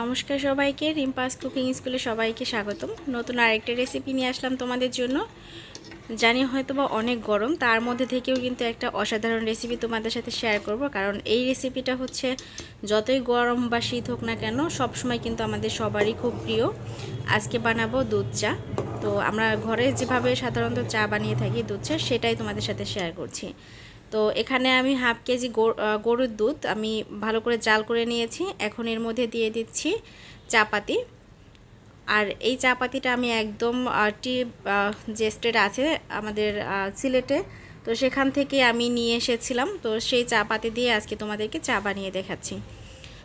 নমস্কার সবাইকে, রিম্পাস কুকিং স্কুলে সবাইকে স্বাগতম। নতুন আরেকটা রেসিপি নিয়ে আসলাম তোমাদের জন্য। জানি হয়তো বা অনেক গরম, তার মধ্যে থেকেও কিন্তু একটা অসাধারণ রেসিপি তোমাদের সাথে শেয়ার করব। কারণ এই রেসিপিটা হচ্ছে, যতই গরম বা শীত হোক না কেন, সবসময় কিন্তু আমাদের সবারই খুব প্রিয়। আজকে বানাবো দুধ চা। তো আমরা ঘরে যেভাবে সাধারণত চা বানিয়ে থাকি দুধ চা, সেটাই তোমাদের সাথে শেয়ার করছি। তো এখানে আমি হাফ কেজি গরুর দুধ আমি ভালো করে জাল করে নিয়েছি। এখন এর মধ্যে দিয়ে দিচ্ছি চাপাতি। আর এই চাপাতিটা আমি একদম টি যে স্টেট আছে আমাদের সিলেটে। তো সেখান থেকে আমি নিয়ে এসেছিলাম। তো সেই চাপাতি দিয়ে আজকে তোমাদেরকে চা বানিয়ে দেখাচ্ছি।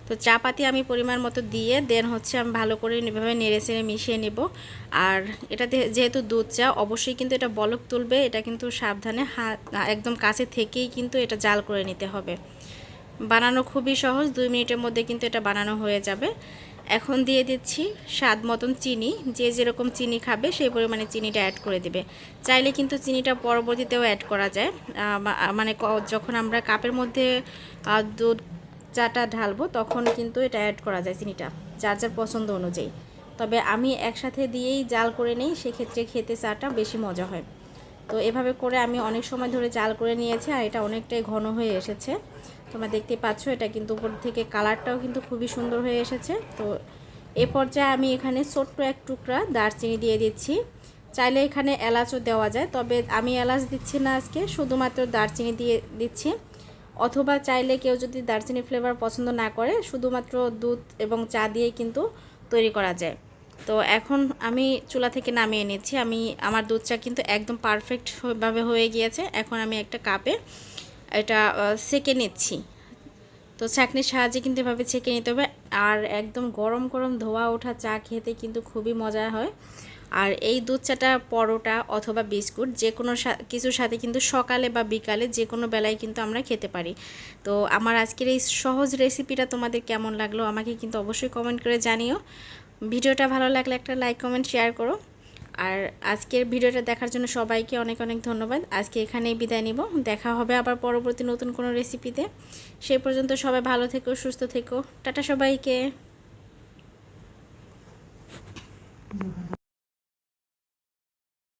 তো চা পাতি আমি পরিমাণ মতো দিয়ে দেন হচ্ছে আমি ভালো করে এভাবে নেড়ে চেড়ে মিশিয়ে নেব। আর এটাতে যেহেতু দুধ চা, অবশ্যই কিন্তু এটা বলক তুলবে, এটা কিন্তু সাবধানে হাত একদম কাছে থেকেই কিন্তু এটা জাল করে নিতে হবে। বানানো খুবই সহজ, দুই মিনিটের মধ্যে কিন্তু এটা বানানো হয়ে যাবে। এখন দিয়ে দিচ্ছি স্বাদ মতন চিনি, যে যেরকম চিনি খাবে সেই পরিমাণে চিনিটা অ্যাড করে দেবে। চাইলে কিন্তু চিনিটা পরবর্তীতেও অ্যাড করা যায়। মানে যখন আমরা কাপের মধ্যে দুধ চাটা ঢালবো, তখন কিন্তু এটা অ্যাড করা যায় চিনিটা, যার যার পছন্দ অনুযায়ী। তবে আমি একসাথে দিয়েই জাল করে নিই, সেক্ষেত্রে খেতে চাটা বেশি মজা হয়। তো এভাবে করে আমি অনেক সময় ধরে জাল করে নিয়েছি, আর এটা অনেকটাই ঘন হয়ে এসেছে। তোমরা দেখতে পাচ্ছ, এটা কিন্তু উপর থেকে কালারটাও কিন্তু খুবই সুন্দর হয়ে এসেছে। তো এ পর্যায়ে আমি এখানে ছোট্ট এক টুকরা দারচিনি দিয়ে দিচ্ছি। চাইলে এখানে এলাচও দেওয়া যায়, তবে আমি এলাচ দিচ্ছি না আজকে, শুধুমাত্র দারচিনি দিয়ে দিচ্ছি। অথবা চাইলে কেউ যদি দারচিনি ফ্লেভার পছন্দ না করে, শুধুমাত্র দুধ এবং চা দিয়ে কিন্তু তৈরি করা যায়। তো এখন আমি চুলা থেকে নামিয়ে নিচ্ছি। আমি, আমার দুধ চা কিন্তু একদম পারফেক্টভাবে হয়ে গিয়েছে। এখন আমি একটা কাপে এটা সেকে নিচ্ছি। তো ছাঁকনির সাহায্যে কিন্তু এভাবে ছেঁকে নিতে হবে। আর একদম গরম গরম ধোয়া ওঠা চা খেতে কিন্তু খুবই মজা হয়। আর এই দুধ চাটা, পরোটা অথবা বিস্কুট যে কোনো কিছুর সাথে কিন্তু সকালে বা বিকালে যে কোনো বেলায় কিন্তু আমরা খেতে পারি। তো আমার আজকের এই সহজ রেসিপিটা তোমাদের কেমন লাগল আমাকে কিন্তু অবশ্যই কমেন্ট করে জানিও। ভিডিওটা ভালো লাগলে একটা লাইক, কমেন্ট, শেয়ার করো। আর আজকের ভিডিওটা দেখার জন্য সবাইকে অনেক অনেক ধন্যবাদ। আজকে এখানেই বিদায় নিব। দেখা হবে আবার পরবর্তী নতুন কোনো রেসিপিতে। সেই পর্যন্ত সবাই ভালো থেকো, সুস্থ থেকো। টাটা সবাইকে।